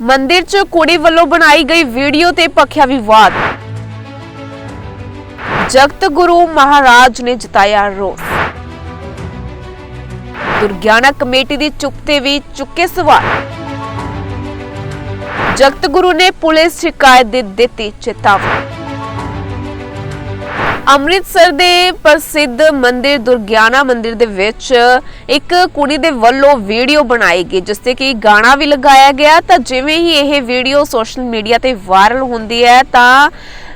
ਮੰਦਿਰ 'ਚ ਕੁੜੀ ਵੱਲੋਂ ਬਣਾਈ ਗਈ ਵੀਡੀਓ ਤੇ ਪੱਖਿਆ ਵਿਵਾਦ। ਜਗਤ ਗੁਰੂ ਮਹਾਰਾਜ ਨੇ ਜਤਾਇਆ ਰੋਸ। ਦੁਰਗਿਆਨਾ ਕਮੇਟੀ ਦੀ ਚੁੱਪ ਤੇ ਵੀ ਚੁੱਕੇ ਸਵਾਲ। ਜਗਤ ਗੁਰੂ ਨੇ ਪੁਲਿਸ ਸ਼ਿਕਾਇਤ ਦੇ ਦਿੱਤੀ ਚੇਤਾਵਨੀ। ਅੰਮ੍ਰਿਤਸਰ ਦੇ ਪ੍ਰਸਿੱਧ ਮੰਦਿਰ ਦੁਰਗਿਆਨਾ ਮੰਦਿਰ ਦੇ ਵਿੱਚ ਇੱਕ ਕੁੜੀ ਦੇ ਵੱਲੋਂ ਵੀਡੀਓ ਬਣਾਈ ਗਈ, ਜਿਸ ਤੇ ਕਿ ਗਾਣਾ ਵੀ ਲਗਾਇਆ ਗਿਆ। ਤਾਂ ਜਿਵੇਂ ਹੀ ਇਹ ਵੀਡੀਓ ਸੋਸ਼ਲ ਮੀਡੀਆ ਤੇ ਵਾਇਰਲ ਹੁੰਦੀ ਹੈ, ਤਾਂ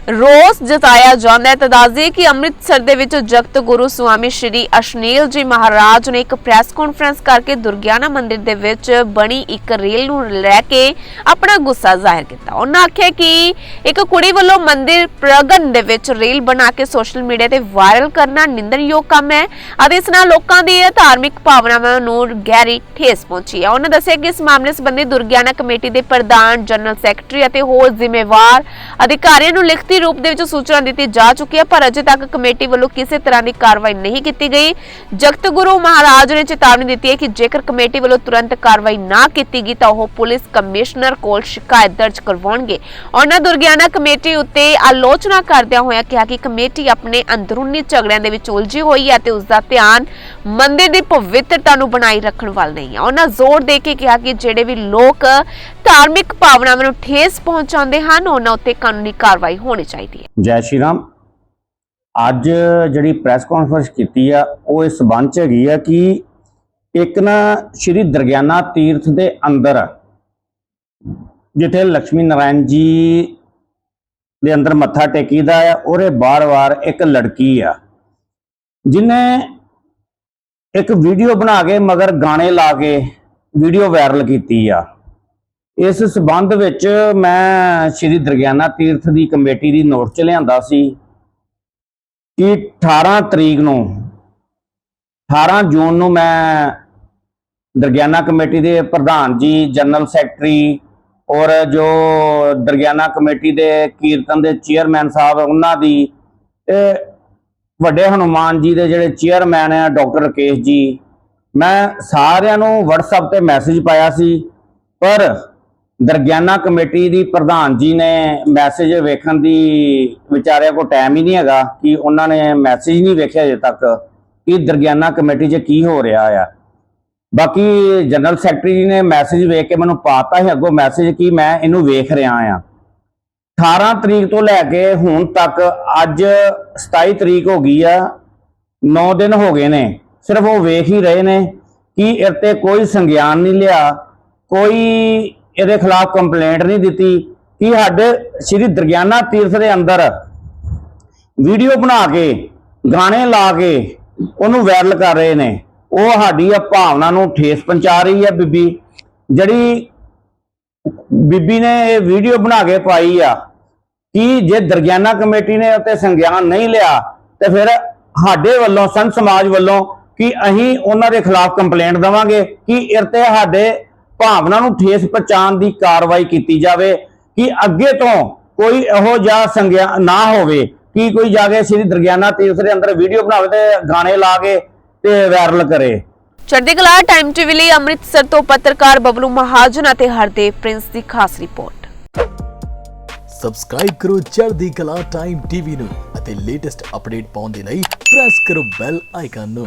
ਰੋਸ ਜਤਾਇਆ ਜਾਂਦਾ ਹੈ। ਤਾਂ ਦੱਸ ਕਿ ਅੰਮ੍ਰਿਤਸਰ ਦੇ ਵਿੱਚ ਜਗਤ ਗੁਰੂ ਸਵਾਮੀ ਸ਼੍ਰੀ ਅਸ਼ਨੀਲ ਜੀ ਮਹਾਰਾਜ ਨੇ ਇੱਕ ਪ੍ਰੈਸ ਕਾਨਫਰੰਸ ਕਰਕੇ ਦੁਰਗਿਆਨਾ ਮੰਦਿਰ ਦੇ ਵਿੱਚ ਬਣੀ ਇੱਕ ਰੇਲ ਨੂੰ ਲੈ ਕੇ ਆਪਣਾ ਗੁੱਸਾ ਜ਼ਾਹਿਰ ਕੀਤਾ। ਉਹਨਾਂ ਆਖਿਆ ਕਿ ਇੱਕ ਕੁੜੀ ਵੱਲੋਂ ਮੰਦਿਰ ਪ੍ਰਗਨ ਦੇ ਵਿੱਚ ਰੇਲ ਬਣਾ ਕੇ ਸੋਸ਼ਲ ਮੀਡੀਆ ਤੇ ਵਾਇਰਲ ਕਰਨਾ ਨਿੰਦਣਯੋਗ ਕੰਮ ਹੈ ਅਤੇ ਇਸ ਨਾਲ ਲੋਕਾਂ ਦੀ ਧਾਰਮਿਕ ਭਾਵਨਾਵਾਂ ਨੂੰ ਗਹਿਰੀ ਠੇਸ ਪਹੁੰਚੀ ਹੈ। ਉਹਨਾਂ ਦੱਸਿਆ ਕਿ ਇਸ ਮਾਮਲੇ ਸੰਬੰਧੀ ਦੁਰਗਿਆਨਾ ਕਮੇਟੀ ਦੇ ਪ੍ਰਧਾਨ ਜਨਰਲ ਸੈਕਟਰੀ ਅਤੇ ਹੋਰ ਜ਼ਿੰਮੇਵਾਰ ਅਧਿਕਾਰੀਆਂ ਨੂੰ ਲਿਖਤੀ ਰੂਪ ਦੇ ਵਿੱਚ ਸੂਚਨਾ ਦਿੱਤੀ ਜਾ ਚੁੱਕੀ ਹੈ, ਪਰ ਅਜੇ ਤੱਕ ਕਮੇਟੀ ਵੱਲੋਂ ਕਿਸੇ ਤਰ੍ਹਾਂ ਦੀ ਕਾਰਵਾਈ ਨਹੀਂ ਕੀਤੀ ਗਈ। ਜਗਤ ਗੁਰੂ ਮਹਾਰਾਜ ਨੇ ਚੇਤਾਵਨੀ ਦਿੱਤੀ ਹੈ ਕਿ ਜੇਕਰ ਕਮੇਟੀ ਵੱਲੋਂ ਤੁਰੰਤ ਕਾਰਵਾਈ ਨਾ ਕੀਤੀ ਗਈ ਤਾਂ ਉਹ ਪੁਲਿਸ ਕਮਿਸ਼ਨਰ ਕੋਲ ਸ਼ਿਕਾਇਤ ਦਰਜ ਕਰਵਾਉਣਗੇ। ਉਹਨਾਂ ਦੁਰਗਿਆਨਾ ਕਮੇਟੀ ਉੱਤੇ ਆਲੋਚਨਾ ਕਰਦਿਆਂ ਹੋਇਆ ਕਿਹਾ ਕਿ ਕਮੇਟੀ ਆਪਣੇ ਅੰਦਰੂਨੀ ਝਗੜਿਆਂ ਦੇ ਵਿੱਚ ਉਲਝੀ ਹੋਈ ਹੈ ਤੇ ਉਸ ਦਾ ਧਿਆਨ ਮੰਦਿਰ ਦੀ ਪਵਿੱਤਰਤਾ ਨੂੰ ਬਣਾਈ ਰੱਖਣ ਵੱਲ ਨਹੀਂ ਹੈ। ਉਹਨਾਂ ਜ਼ੋਰ ਦੇ ਕੇ ਕਿਹਾ ਕਿ ਜਿਹੜੇ ਵੀ ਲੋਕ ਧਾਰਮਿਕ ਭਾਵਨਾਵਾਂ ਨੂੰ ਠੇਸ ਪਹੁੰਚਾਉਂਦੇ ਹਨ, ਉਹਨਾਂ ਉੱਤੇ ਕਾਨੂੰਨੀ ਕਾਰਵਾਈ ਹੋਣੀ ਚਾਹੀਦੀ ਹੈ। ਜੈ ਸ਼੍ਰੀ ਰਾਮ। ਅੱਜ ਜਿਹੜੀ ਪ੍ਰੈਸ ਕਾਨਫਰੰਸ ਕੀਤੀ ਆ, ਉਹ ਇਸ ਸੰਬੰਧ ਚ ਹੈਗੀ ਆ ਕਿ ਇੱਕ ਨਾ ਸ਼੍ਰੀ ਦਰਗਿਆਨਾ ਤੀਰਥ ਦੇ ਅੰਦਰ, ਜਿੱਥੇ ਲక్ష్ਮੀ ਨਾਰਾਇਣ ਜੀ ਦੇ ਅੰਦਰ ਮੱਥਾ ਟੇਕੀਦਾ ਆ, ਉਹਦੇ ਬਾਰ-ਬਾਰ ਇੱਕ ਲੜਕੀ ਆ, ਜਿਨੇ ਇੱਕ ਵੀਡੀਓ ਬਣਾ ਕੇ ਮਗਰ ਗਾਣੇ ਲਾ ਕੇ ਵੀਡੀਓ ਵਾਇਰਲ ਕੀਤੀ ਆ। ਇਸ ਸਬੰਧ ਵਿੱਚ ਮੈਂ ਸ਼੍ਰੀ ਦਰਗਿਆਨਾ ਤੀਰਥ ਦੀ ਕਮੇਟੀ ਦੀ ਨੋਟ ਚ ਲਿਆਂਦਾ ਸੀ ਕਿ 18 ਤਰੀਕ ਨੂੰ 18 ਜੂਨ ਨੂੰ ਮੈਂ ਦਰਗਿਆਨਾ ਕਮੇਟੀ ਦੇ ਪ੍ਰਧਾਨ ਜੀ, ਜਨਰਲ ਸੈਕਟਰੀ ਔਰ ਜੋ ਦਰਗਿਆਨਾ ਕਮੇਟੀ ਦੇ ਕੀਰਤਨ ਦੇ ਚੇਅਰਮੈਨ ਸਾਹਿਬ ਉਹਨਾਂ ਦੀ, ਤੇ ਵੱਡੇ ਹਨੂਮਾਨ ਜੀ ਦੇ ਜਿਹੜੇ ਚੇਅਰਮੈਨ ਆ, ਡਾਕਟਰ ਰਕੇਸ਼ ਜੀ, ਮੈਂ ਸਾਰਿਆਂ ਨੂੰ WhatsApp ਤੇ ਮੈਸੇਜ ਪਾਇਆ ਸੀ, ਪਰ ਦਰਗਿਆਨਾ ਕਮੇਟੀ ਦੀ ਪ੍ਰਧਾਨ ਜੀ ਨੇ ਮੈਸੇਜ ਵੇਖਣ ਦੀ ਵਿਚਾਰਿਆਂ ਕੋ ਟਾਈਮ ਹੀ ਨਹੀਂ ਹੈਗਾ ਕਿ ਉਹਨਾਂ ਨੇ ਮੈਸੇਜ ਨਹੀਂ ਵੇਖਿਆ ਅਜੇ ਤੱਕ ਕਿ ਦਰਗਿਆਨਾ ਕਮੇਟੀ 'ਚ ਕੀ ਹੋ ਰਿਹਾ ਆ। ਬਾਕੀ ਜਨਰਲ ਸੈਕਟਰੀ ਜੀ ਨੇ ਮੈਸੇਜ ਵੇਖ ਕੇ ਮੈਨੂੰ ਪਾਤਾ ਹੈ ਅੱਗੋਂ ਮੈਸੇਜ ਕਿ ਮੈਂ ਇਹਨੂੰ ਵੇਖ ਰਿਹਾ ਆ। 18 ਤਰੀਕ ਤੋਂ ਲੈ ਕੇ ਹੁਣ ਤੱਕ ਅੱਜ 27 ਤਰੀਕ ਹੋ ਗਈ ਆ 9 ਦਿਨ ਹੋ ਗਏ ਨੇ, ਸਿਰਫ ਉਹ ਵੇਖ ਹੀ ਰਹੇ ਨੇ ਕਿ ਇਹ ਤੇ ਕੋਈ ਸੰਗਿਆਨ ਨਹੀਂ ਲਿਆ, ਕੋਈ ਇਹਦੇ ਖਿਲਾਫ ਕੰਪਲੇਂਟ ਨਹੀਂ ਦਿੱਤੀ। ਕਿ ਸਾਡੇ ਸ੍ਰੀ ਦਰਗਿਆਨਾ ਤੀਰਥ ਦੇ ਅੰਦਰ ਵੀਡੀਓ ਬਣਾ ਕੇ, ਗਾਣੇ ਲਾ ਕੇ ਉਹਨੂੰ ਵਾਇਰਲ ਕਰ ਰਹੇ ਨੇ? ਉਹ ਸਾਡੀ ਆ ਭਾਵਨਾ ਨੂੰ ਠੇਸ ਪਹੁੰਚਾ ਰਹੀ ਹੈ ਬੀਬੀ। ਜਿਹੜੀ ਬੀਬੀ ਨੇ ਇਹ ਵੀਡੀਓ ਬਣਾ ਕੇ ਪਾਈ ਆ, ਕਿ ਜੇ ਦਰਗਿਆਨਾ ਕਮੇਟੀ ਨੇ ਉੱਤੇ ਸੰਗਿਆਨ ਨਹੀਂ ਲਿਆ, ਤੇ ਫਿਰ ਸਾਡੇ ਵੱਲੋਂ, ਸੰਤ ਸਮਾਜ ਵੱਲੋਂ ਕਿ ਅਸੀਂ ਉਹਨਾਂ ਦੇ ਖਿਲਾਫ ਕੰਪਲੇਂਟ ਦਵਾਂਗੇ? ਕਿ ਇਹ ਤੇ ਸਾਡੇ ਭਾਵਨਾ ਨੂੰ ਠੇਸ ਪਹੁੰਚਾਉਣ ਦੀ ਕਾਰਵਾਈ ਕੀਤੀ ਜਾਵੇ ਕਿ ਅੱਗੇ ਤੋਂ ਕੋਈ ਇਹੋ ਜਿਹਾ ਸੰਗਿਆਨ ਨਾ ਹੋਵੇ ਕਿ ਕੋਈ ਜਾ ਕੇ ਸ੍ਰੀ ਦਰਗਿਆਨਾ ਤੀਰਥ ਦੇ ਅੰਦਰ ਵੀਡੀਓ ਬਣਾਵੇ ਤੇ ਗਾਣੇ ਲਾ ਕੇ ਤੇ ਵਾਇਰਲ ਕਰੇ। ਚੜ੍ਹਦੀ ਕਲਾ ਟਾਈਮ ਟੀਵੀ ਲਈ ਅੰਮ੍ਰਿਤਸਰ ਤੋਂ ਪੱਤਰਕਾਰ ਬਬਲੂ ਮਹਾਜਨ ਅਤੇ ਹਰਦੇਵ ਪ੍ਰਿੰਸ ਦੀ ਖਾਸ ਰਿਪੋਰਟ। ਸਬਸਕ੍ਰਾਈਬ ਕਰੋ ਚੜ੍ਹਦੀ ਕਲਾ ਟਾਈਮ ਟੀਵੀ ਨੂੰ ਅਤੇ ਲੇਟੈਸਟ ਅਪਡੇਟ ਪਾਉਣ ਦੇ ਲਈ ਪ੍ਰੈਸ ਕਰੋ ਬੈਲ ਆਈਕਨ ਨੂੰ।